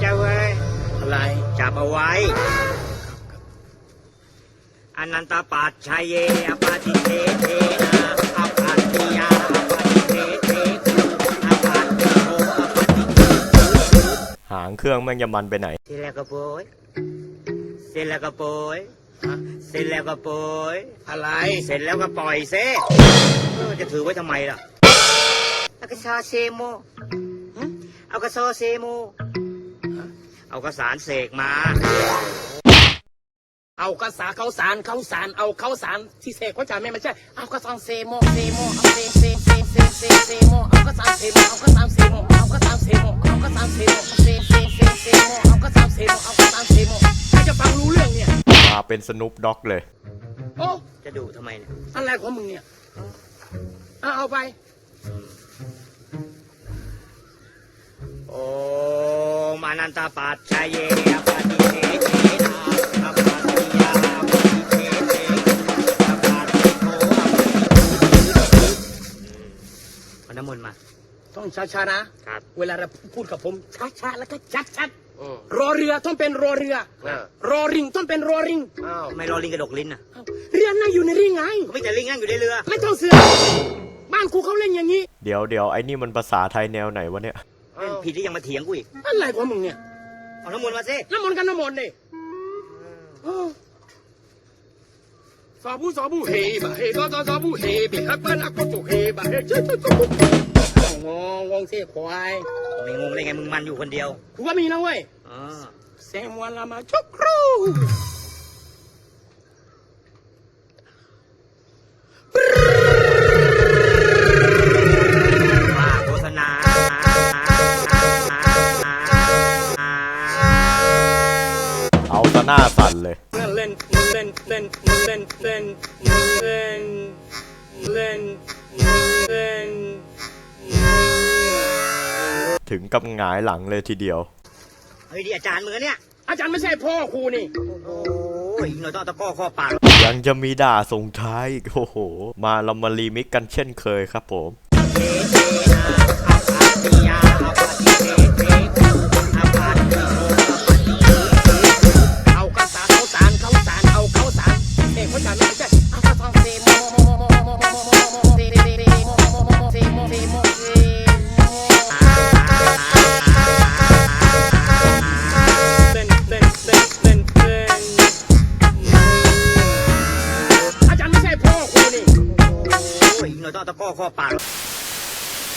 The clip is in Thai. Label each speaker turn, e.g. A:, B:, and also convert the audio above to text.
A: เจ้าว่าเจ้าเว้ย
B: อะไร
A: จับเอาไว้ อนันตปัจชัยเยอปาติเทเทนะอปัตติยาอปาติเทเทกุอปัตติโกอปาติเท
C: หางเครื่องแม่งจะมันไปไหน
A: เสร็จแล้วก็โปยเสร็จแล้วก็โปยเสร็จแล้วก็โปย
B: อะไร
A: เสร็จแล้วก็ปล่อยเซเออจะถือไว้ทำไมล่ะเอากระซอเซโมหึ เอากระซอเซโมเอากระสารเสกมา
B: เอากระสาเขาสารเขาสารเอาเขาสารที่เสกเขาจ่าไม่ไม่ใช่ เอากระสานเซโมเซโมเอาเซเซเซเซเซเซโมเอากระสานเซโมเอากระสานเซโมเอากระสานเซโมเอากระสานเซโมเซเซเซเซโมเอากระสานเซโมเอากระสานเซโมใครจะฟังรู้เรื่องเนี่ย
C: มาเป็นสนุปด็อกเลย
B: โอ้
A: จะดูทำไมเนี่ย
B: อะไรของมึงเนี่ยเอาเอาไป
A: โอมอนันตปัจชัยเยอปาติเทเทนะอปัตติยาอปาติเทเทอปาติโกอปาติเอาน้ำมนต์มา
B: ต้องช้าๆนะ
A: ครับ
B: เวลาเราพูดกับผมช้าๆแล้วก็ชัดๆรอเรือต้องเป็นรอเรือรอริงต้องเป็นรอริง
A: ทำไมรอลิงกระดกลิ้นอะ
B: เอ้าเรือนั่งอยู่ในริงไง
A: ก็ไม่แต่ลิงนั่งอยู่ในเรือ
B: ไม่ต้องเสือบ้านกูเขาเล่นอย่างนี้
C: เดี๋ยวเดี๋ยวไอ้นี่มันภาษาไทยแนวไหนวะเนี่ย
A: เล่นผิดที่ยังมาเถียงกูอีก
B: อะไรของมึงเนี่ย
A: เอาน้ำมนต์มาสิ
B: น้ำมนต์กันน้ำมนต์ดิเออสาบูสาบูเฮบะเฮซาซาซาบูเฮบิฮักบ้านอักโกโตเฮบะเฮเจ้าเจ้าเจ้างงงงเสียควาย
A: ไม่งงเลยไงมึงมันอยู่คนเดียว
B: กูก็มีนะเว้ย
A: อ๋อ
B: แซมวันลามาชุกครู
A: ว่า
C: หน้าสั่นเลย
B: เล่นเล่นมึงเล่นเล่นมึงเล่นเล่นมึงเล่นเล่นมึงเล่น
C: ถึงกับหงายหลังเลยทีเดียว
A: เฮ้ยดีอาจารย์มึงอะเนี่ย
B: อาจารย์ไม่ใช่พ่อครูนี่
A: โอ้ยอีกหน่อยต้องเอาตะกร้อข้อปาก
C: ยังจะมีด่าส่งท้ายอีกโอ้โห มาเรามารีมิกกันเช่นเคยครับผม
A: เทเทนะ 得到的报告板。